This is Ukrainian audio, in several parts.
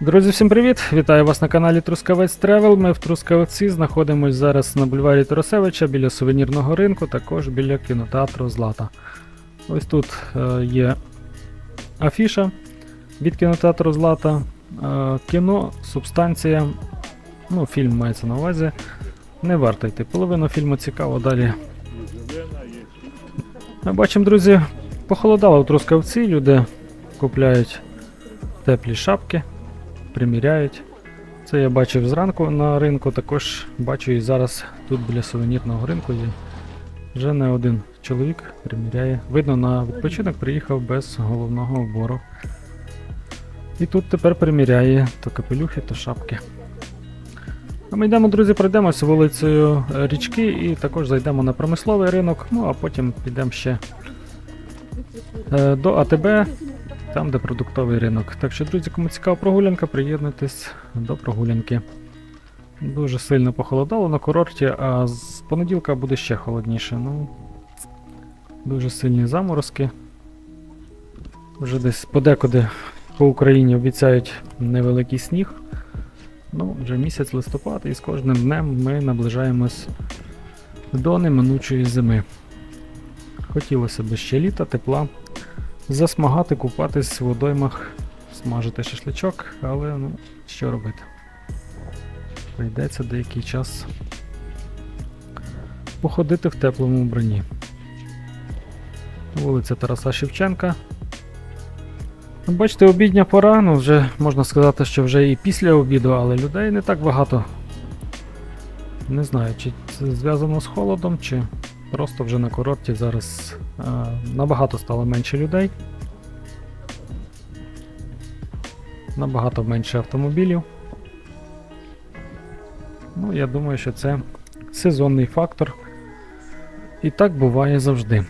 Друзі, всім привіт! Вітаю вас на каналі Трускавець Тревел. Ми в Трускавці знаходимось зараз на бульварі Тарасевича біля сувенірного ринку, також біля кінотеатру Злата. Ось тут е, є афіша від кінотеатру Злата. Е, кіно, субстанція. Ну, фільм мається на увазі. Не варто йти. Половина фільму цікаво, далі. Ми бачимо, друзі, похолодало в Трускавці, люди купляють теплі шапки приміряють. Це я бачив зранку на ринку, також бачу і зараз тут біля сувенірного ринку є. Вже не один чоловік приміряє. Видно, на відпочинок приїхав без головного убору. І тут тепер приміряє то капелюхи, то шапки. А ми йдемо, друзі, пройдемося вулицею річки і також зайдемо на промисловий ринок, ну а потім підемо ще е, до АТБ, там, де продуктовий ринок. Так що, друзі, кому цікава прогулянка, приєднуйтесь до прогулянки. Дуже сильно похолодало на курорті, а з понеділка буде ще холодніше. Ну, дуже сильні заморозки. Вже десь подекуди по Україні обіцяють невеликий сніг. Ну, вже місяць листопад, і з кожним днем ми наближаємось до неминучої зими. Хотілося б ще літа, тепла засмагати, купатись в водоймах, смажити шашличок, але ну, що робити? Прийдеться деякий час походити в теплому вбранні. Вулиця Тараса Шевченка. Ну, Бачите, обідня пора, ну вже можна сказати, що вже і після обіду, але людей не так багато. Не знаю, чи це зв'язано з холодом, чи Просто вже на курорті зараз е, набагато стало менше людей. Набагато менше автомобілів. Ну, я думаю, що це сезонний фактор. І так буває завжди.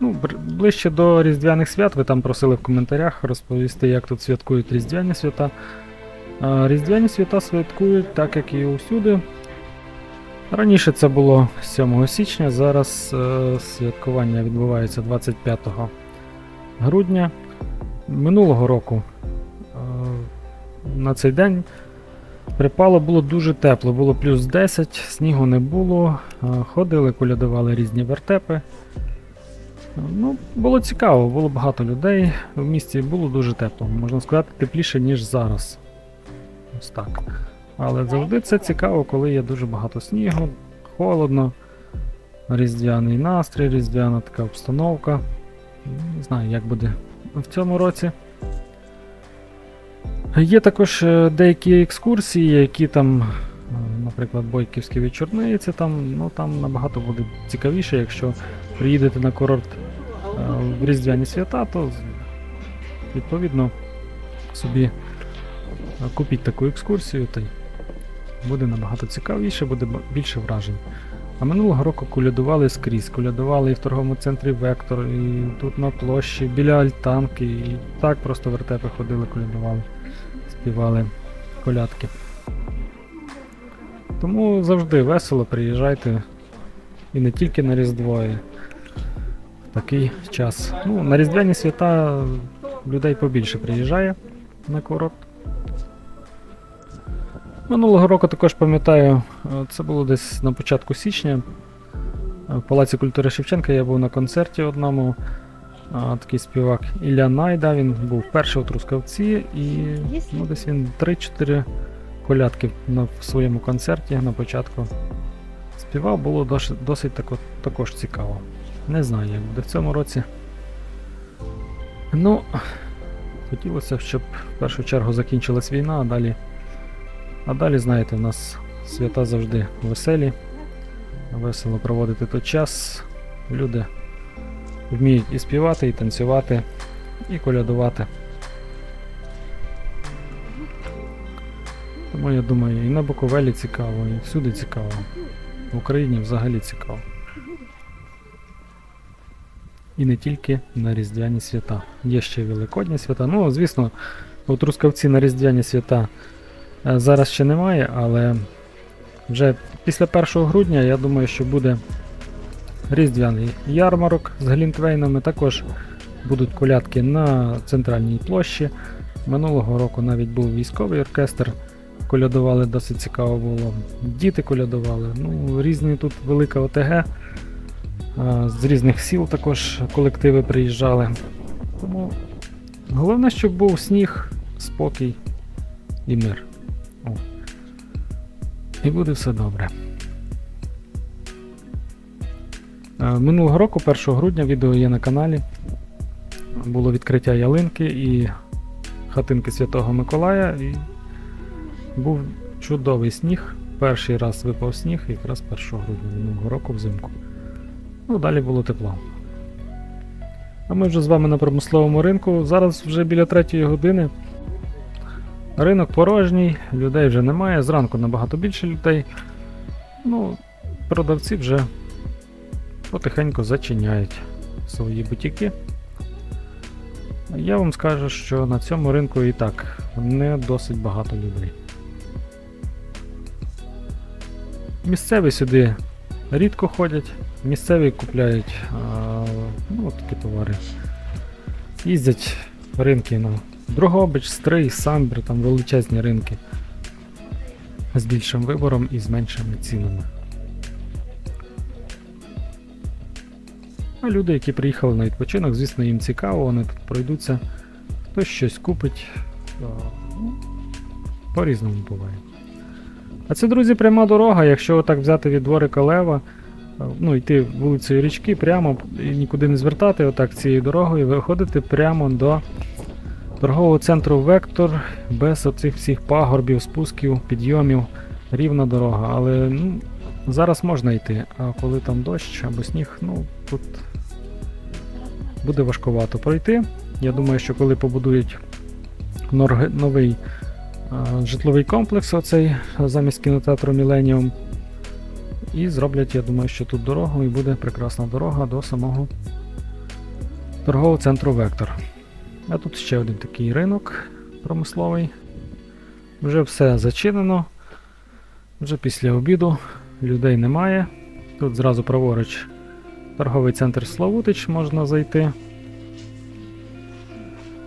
Ну, ближче до Різдвяних свят ви там просили в коментарях розповісти, як тут святкують Різдвяні свята. Е, Різдвяні свята святкують так, як і усюди. Раніше це було 7 січня, зараз е, святкування відбувається 25 грудня. Минулого року е, на цей день припало було дуже тепло, було плюс 10, снігу не було, е, ходили, колядували різні вертепи. Ну, було цікаво, було багато людей в місті, було дуже тепло, можна сказати, тепліше, ніж зараз. Ось так. Але завжди це цікаво, коли є дуже багато снігу, холодно, різдвяний настрій, різдвяна така обстановка. Не знаю, як буде в цьому році. Є також е, деякі екскурсії, які там, е, наприклад, Бойківські вечорниці, там, ну, там набагато буде цікавіше, якщо приїдете на курорт е, в різдвяні свята, то відповідно собі купіть таку екскурсію та й буде набагато цікавіше, буде більше вражень. А минулого року колядували скрізь, колядували і в торговому центрі Вектор, і тут на площі, біля альтанки, і так просто вертепи ходили, колядували, співали колядки. Тому завжди весело приїжджайте і не тільки на Різдво, і в такий час. Ну, на Різдвяні свята людей побільше приїжджає на курорт. Минулого року також пам'ятаю, е, це було десь на початку січня. е, В Палаці культури Шевченка я був на концерті одному. Такий співак Ілля Найда, він був вперше у Трускавці і ну, десь він 3-4 колядки на в своєму концерті на початку співав, було досить, досить тако, також цікаво. Не знаю, як буде в цьому році. Ну, хотілося, б, щоб в першу чергу закінчилась війна, а далі а далі, знаєте, в нас свята завжди веселі, весело проводити той час. Люди вміють і співати, і танцювати, і колядувати. Тому я думаю, і на Буковелі цікаво, і всюди цікаво. В Україні взагалі цікаво. І не тільки на Різдвяні свята. Є ще Великодні свята. Ну, звісно, у Трускавці на Різдвяні свята Зараз ще немає, але вже після 1 грудня я думаю, що буде різдвяний ярмарок з глінтвейнами. Також будуть колядки на центральній площі. Минулого року навіть був військовий оркестр, колядували досить цікаво було. Діти колядували. Ну, різні тут велика ОТГ. З різних сіл також колективи приїжджали. Тому головне, щоб був сніг, спокій і мир. О. І буде все добре. Е, Минулого року, 1 грудня, відео є на каналі. Було відкриття ялинки і хатинки Святого Миколая. І був чудовий сніг. Перший раз випав сніг, якраз 1 грудня минулого року взимку. Ну, далі було тепло. А ми вже з вами на промисловому ринку. Зараз вже біля 3 години. Ринок порожній, людей вже немає. Зранку набагато більше людей. Ну, продавці вже потихеньку зачиняють свої бутіки. Я вам скажу, що на цьому ринку і так не досить багато людей. Місцеві сюди рідко ходять, місцеві купляють а, ну, такі товари. Їздять ринки на Дрогобич, Стрий, Самбір, там величезні ринки з більшим вибором і з меншими цінами. А люди, які приїхали на відпочинок, звісно, їм цікаво, вони тут пройдуться, хтось щось купить. ну, По-різному буває. А це, друзі, пряма дорога. Якщо отак взяти від дворика Лева, ну, йти вулицею річки прямо і нікуди не звертати, отак цією дорогою, виходити прямо до торгового центру Вектор, без оцих всіх пагорбів, спусків, підйомів, рівна дорога. Але ну, зараз можна йти, а коли там дощ або сніг, ну тут буде важкувато пройти. Я думаю, що коли побудують новий житловий комплекс, оцей замість кінотеатру Міленіум, і зроблять, я думаю, що тут дорогу і буде прекрасна дорога до самого торгового центру Вектор. А тут ще один такий ринок промисловий. Вже все зачинено. Вже після обіду людей немає. Тут зразу праворуч торговий центр Славутич можна зайти.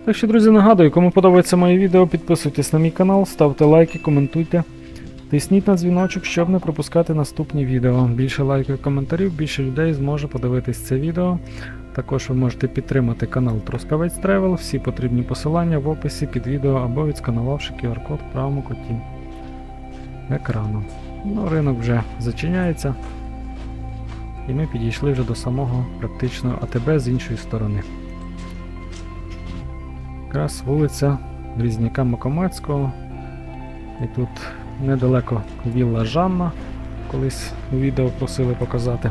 Так що, друзі, нагадую, кому подобається моє відео, підписуйтесь на мій канал, ставте лайки, коментуйте. Тисніть на дзвіночок, щоб не пропускати наступні відео. Більше лайків і коментарів, більше людей зможе подивитись це відео. Також ви можете підтримати канал Трускавець Тревел, всі потрібні посилання в описі під відео або відсканувавши QR-код в правому куті екрану. Ну, ринок вже зачиняється. І ми підійшли вже до самого практично АТБ з іншої сторони. Якраз вулиця Різняка Макомецького. І тут недалеко вілла Жанна. Колись відео просили показати.